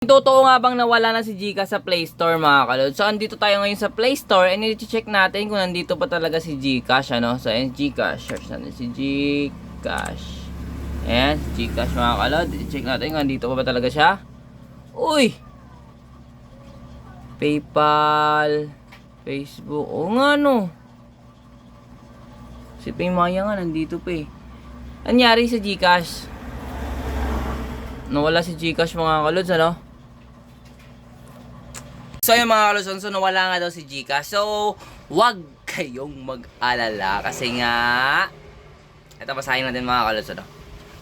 Totoo nga bang nawala na si Gcash sa Play Store mga kalod? So, andito tayo ngayon sa Play Store and i-check natin kung nandito pa talaga si Gcash, ano? So, ayan, Gcash. Search natin si Gcash. Ayan, Gcash mga kalod. I-check natin kung nandito pa ba talaga siya. Uy! PayPal, Facebook. Oo nga, no. Si Paymaya nga, nandito pa eh. Anyari sa Gcash? Nawala si Gcash mga kalods, ano? So yung mga kalods, so nawala nga daw si Gcash. So, wag kayong mag-alala kasi nga ito basahin natin mga kalods, ano?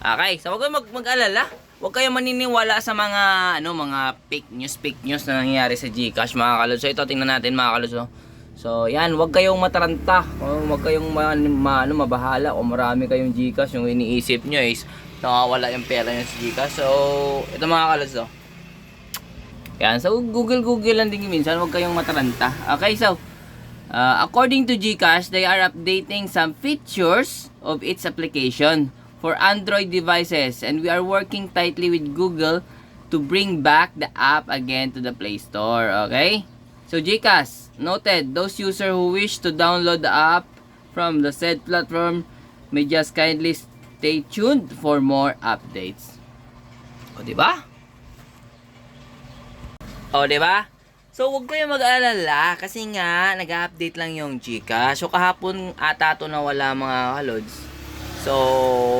Okay, so wag kayong mag- mag-alala. Huwag kayong maniniwala sa mga ano mga fake news, fake news na nangyayari sa Gcash mga kalods. So ito tingnan natin mga kalods. No? So yan, huwag kayong mataranta. O, Huwag kayong ma, ma, ano, mabahala kung marami kayong Gcash yung iniisip nyo is nakawala yung pera nyo sa Gcash. So ito mga kalods. Yan, so Google Google lang din minsan, huwag kayong mataranta. Okay, so uh, according to GCash, they are updating some features of its application for Android devices and we are working tightly with Google to bring back the app again to the Play Store, okay? So GCash, noted, those users who wish to download the app from the said platform may just kindly stay tuned for more updates. O, di ba? O, di ba? So, huwag kayong mag-alala kasi nga, nag-update lang yung Gcash. So, kahapon ata to na wala mga kalods. So,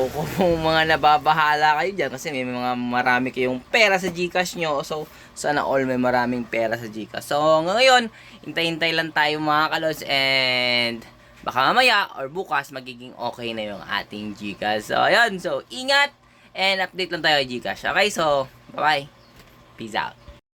kung mga nababahala kayo dyan kasi may mga marami kayong pera sa Gcash nyo. So, sana all may maraming pera sa Gcash. So, ngayon, hintay-hintay lang tayo mga kalods and baka mamaya or bukas magiging okay na yung ating Gcash. So, ayun. So, ingat and update lang tayo Gcash. Okay, so, bye-bye. Peace out.